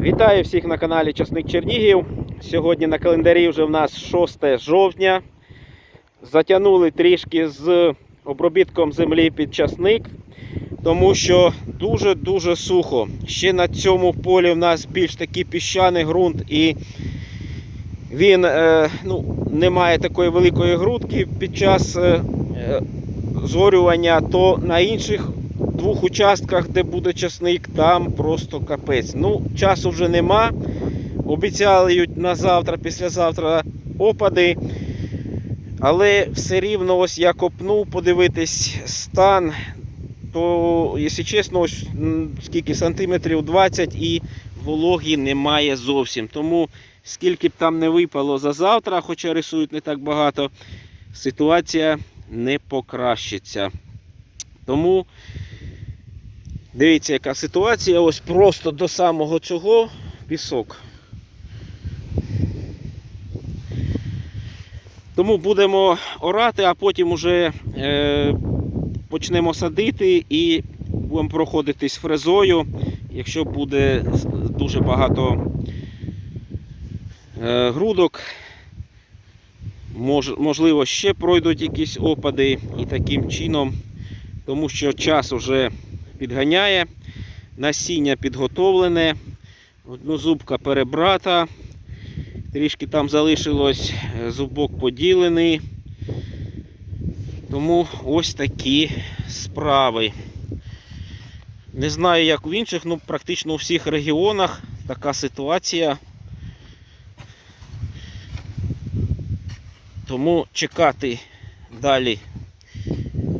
Вітаю всіх на каналі Часник Чернігів. Сьогодні на календарі вже в нас 6 жовтня. Затягнули трішки з обробітком землі під часник, тому що дуже-дуже сухо. Ще на цьому полі в нас більш такий піщаний ґрунт і він е, ну, не має такої великої грудки під час е, е, зорювання, то на інших двох участках, де буде часник, там просто капець. Ну, часу вже нема. Обіцяють на завтра, післязавтра опади. Але все рівно, ось я копнув подивитись стан, то, якщо чесно, ось скільки сантиметрів 20 і вологі немає зовсім. Тому скільки б там не випало за завтра, хоча рисують не так багато, ситуація не покращиться. Тому дивіться, яка ситуація. Ось просто до самого цього пісок. Тому будемо орати, а потім уже е, почнемо садити і будемо проходитись фрезою. Якщо буде дуже багато е, грудок, мож, можливо, ще пройдуть якісь опади і таким чином, тому що час вже підганяє, насіння підготовлене, однозубка перебрата. Трішки там залишилось, е, зубок поділений. Тому ось такі справи. Не знаю, як в інших, ну практично у всіх регіонах така ситуація. Тому чекати далі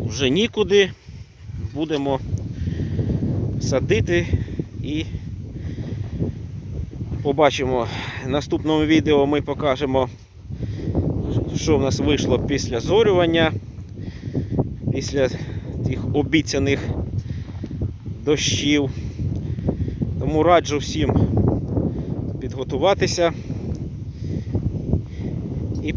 вже нікуди. Будемо садити і побачимо. В наступному відео ми покажемо, що в нас вийшло після зорювання, після тих обіцяних дощів. Тому раджу всім підготуватися